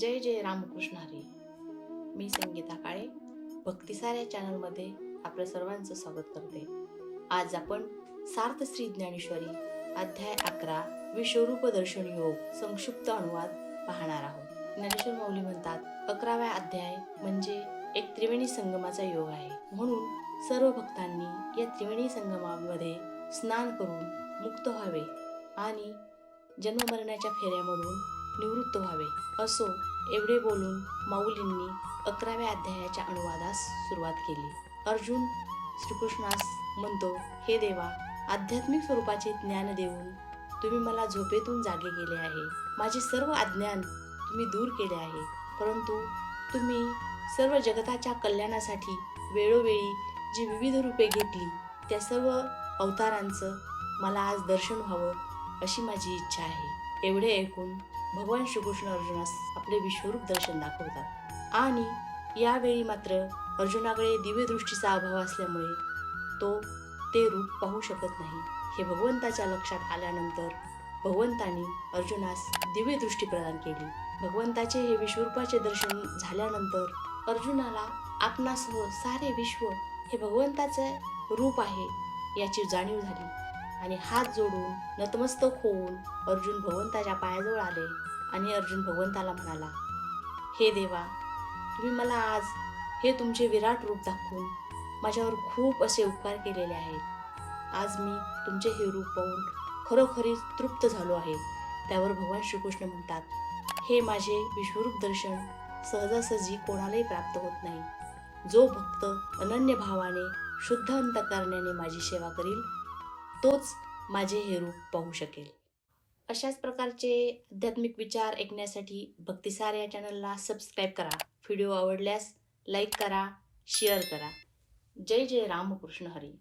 जय रामकृष्ण हरी. मी संगीता काळे भक्तिसार या चॅनलमध्ये आपलं सर्वांचं स्वागत करते. आज आपण सार्थ श्री ज्ञानेश्वरी अध्याय अकरा विश्वरूप दर्शन योग संक्षिप्त अनुवाद पाहणार आहोत. ज्ञानेश्वर माऊली म्हणतात अकराव्या अध्याय म्हणजे एक त्रिवेणी संगमाचा योग आहे. म्हणून सर्व भक्तांनी या त्रिवेणी संगमामध्ये स्नान करून मुक्त व्हावे आणि जन्ममरणाच्या फेऱ्यामधून निवृत्त व्हावे. असो एवढे बोलून माऊलींनी अकराव्या अध्यायाच्या अनुवादास सुरुवात केली. अर्जुन श्रीकृष्णास म्हणतो हे देवा आध्यात्मिक स्वरूपाचे ज्ञान देऊन तुम्ही मला झोपेतून जागे केले आहे. माझे सर्व अज्ञान तुम्ही दूर केले आहे. परंतु तुम्ही सर्व जगताच्या कल्याणासाठी वेळोवेळी जी विविध रूपे घेतली त्या सर्व अवतारांचं मला आज दर्शन व्हावं अशी माझी इच्छा आहे. एवढे ऐकून भगवान श्रीकृष्ण अर्जुनास आपले विश्वरूप दर्शन दाखवतात. आणि यावेळी मात्र अर्जुनाकडे दिव्यदृष्टीचा अभाव असल्यामुळे तो ते रूप पाहू शकत नाही. हे भगवंताच्या लक्षात आल्यानंतर भगवंतानी अर्जुनास दिव्यदृष्टी प्रदान केली. भगवंताचे हे विश्वरूपाचे दर्शन झाल्यानंतर अर्जुनाला आपणासह सारे विश्व हे भगवंताचे रूप आहे याची जाणीव झाली. आणि हात जोडून नतमस्तक होऊन अर्जुन भगवंताच्या पायाजवळ आले आणि अर्जुन भगवंताला म्हणाला हे देवा तुम्ही मला आज हे तुमचे विराट रूप दाखवून माझ्यावर खूप असे उपकार केलेले आहेत. आज मी तुमचे हे रूप पाहून खरोखरी तृप्त झालो आहे. त्यावर भगवान श्रीकृष्ण म्हणतात हे माझे विश्वरूप दर्शन सहजासहजी कोणालाही प्राप्त होत नाही. जो भक्त अनन्य भावाने शुद्ध अंतकारण्याने माझी सेवा करील तोच माझे हे रूप पाहू शकेल. अशाच प्रकारचे आध्यात्मिक विचार ऐकण्यासाठी भक्तिसार या चॅनलला सबस्क्राईब करा. व्हिडिओ आवडल्यास लाईक करा शेअर करा. जय जय रामकृष्ण हरी.